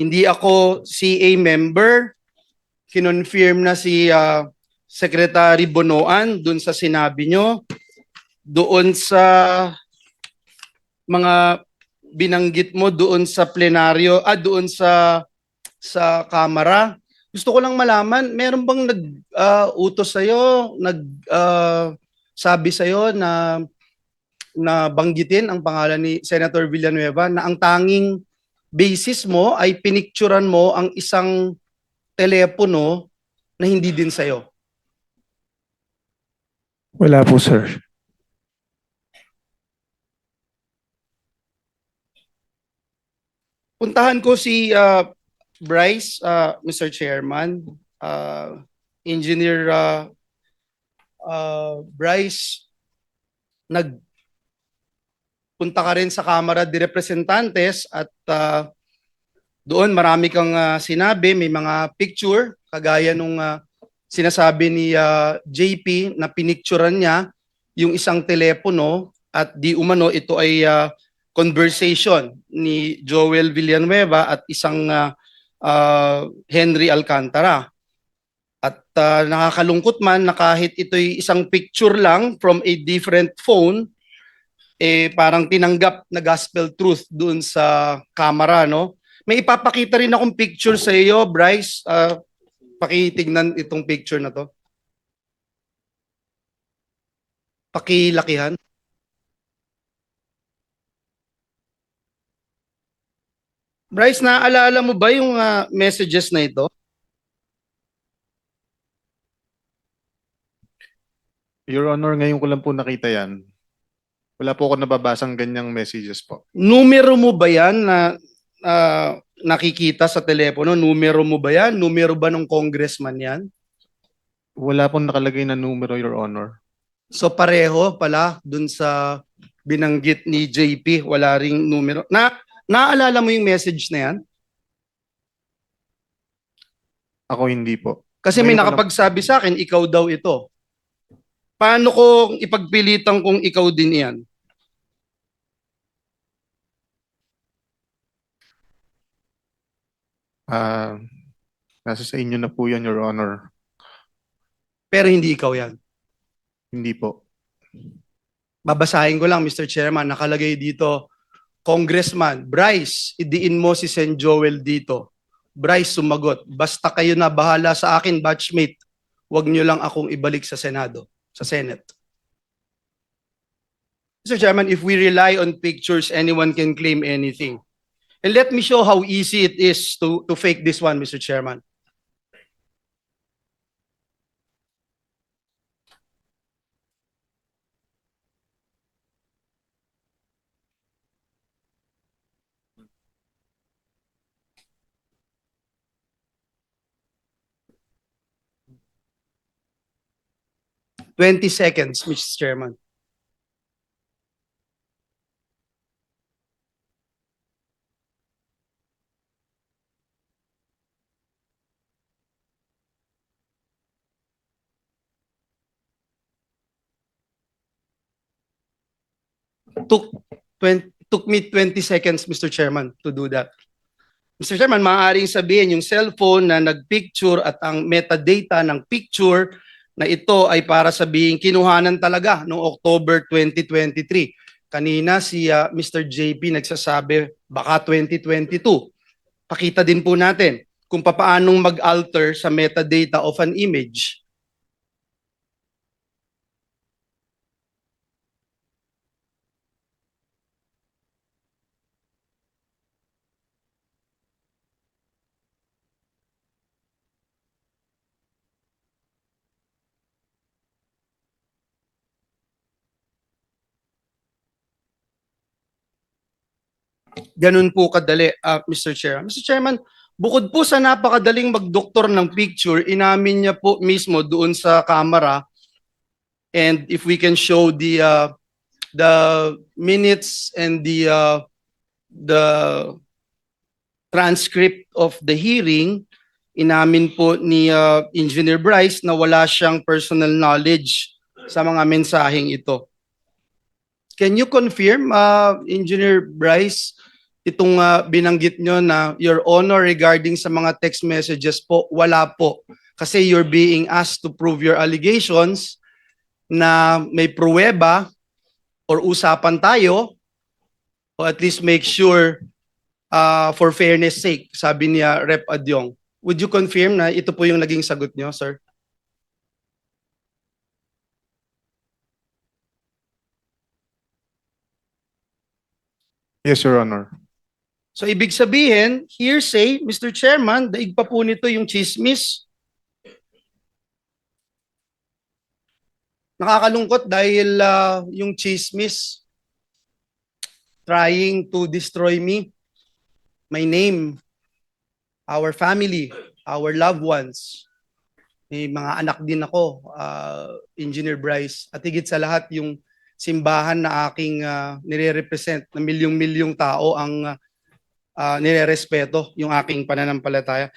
Hindi ako CA member. Kinonfirm na si ah, Secretary Bonoan dun sa sinabi nyo. Doon sa mga binanggit mo doon sa plenaryo, ah doon sa sa kamera. Gusto ko lang malaman, meron bang nag-utos sa'yo, nag ah, sabi sa'yo na na banggitin ang pangalan ni Senator Villanueva na ang tanging basis mo ay pinicturan mo ang isang telepono na hindi din sa'yo. Wala po, sir. Puntahan ko si ah, Bryce, ah, Mr. Chairman, ah, Engineer ah, ah, Bryce, nag punta ka rin sa Kamara de Representantes at ah, doon marami kang ah, sinabi, may mga picture kagaya nung ah, sinasabi ni ah, JP na pinicturean niya yung isang telepono at di umano ito ay ah, conversation ni Joel Villanueva at isang ah, ah, Henry Alcantara. At ah, nakakalungkot man na kahit ito'y isang picture lang from a different phone, eh parang tinanggap na gospel truth doon sa camera, no? May ipapakita rin akong picture sa iyo, Bryce. Ah, pakitignan itong picture na to. Pakilakihan. Bryce, naaalala mo ba yung ah, messages na ito? Your Honor, ngayon ko lang po nakita yan. Wala po ako nababasang ganyang messages po. Numero mo ba yan na ah, nakikita sa telepono? Numero mo ba yan? Numero ba ng congressman yan? Wala pong nakalagay na numero, Your Honor. So pareho pala dun sa binanggit ni JP, wala ring numero. Na naalala mo yung message na yan? Ako hindi po. Kasi may Ngayon ko lang- nakapagsabi sa akin, ikaw daw ito. Paano ko ipagpilitan kung ikaw din yan? Ah, nasa sa inyo na po yan, Your Honor. Pero hindi ikaw yan. Hindi po. Babasahin ko lang, Mr. Chairman, nakalagay dito, Congressman, Bryce, idiin mo si Sen Joel dito. Bryce sumagot, basta kayo na bahala sa akin, batchmate. Huwag niyo lang akong ibalik sa Senado, sa Senate. Mr. Chairman, if we rely on pictures, anyone can claim anything. And let me show how easy it is to, to fake this one, Mr. Chairman. Twenty seconds, Mr. Chairman. Took 20, took me 20 seconds, Mr. Chairman, to do that. Mr. Chairman, maaaring sabihin yung cellphone na nagpicture at ang metadata ng picture na ito ay para sabihin kinuhanan talaga noong October 2023. Kanina si ah, Mr. JP nagsasabi baka 2022. Pakita din po natin kung papaanong mag-alter sa metadata of an image. Ganun po kadali, ah, Mr. Chair. Mr. Chairman, bukod po sa napakadaling magdoktor ng picture, inamin niya po mismo doon sa camera and if we can show the ah, the minutes and the ah, the transcript of the hearing, inamin po ni ah, Engineer Bryce na wala siyang personal knowledge sa mga mensaheng ito. Can you confirm, uh, Engineer Bryce, itong ah, binanggit nyo na Your Honor regarding sa mga text messages po, wala po. Kasi you're being asked to prove your allegations na may pruweba or usapan tayo o at least make sure uh, for fairness sake, sabi niya Rep. Adyong. Would you confirm na ito po yung naging sagot niyo, sir? Yes, Your Honor. So ibig sabihin, hearsay, Mr. Chairman, daig pa po nito yung chismis. Nakakalungkot dahil ah, yung chismis trying to destroy me, my name, our family, our loved ones. May mga anak din ako, ah, Engineer Bryce. At higit sa lahat yung simbahan na aking ah, nire-represent na milyong-milyong tao ang ah, ah, nire-respeto yung aking pananampalataya.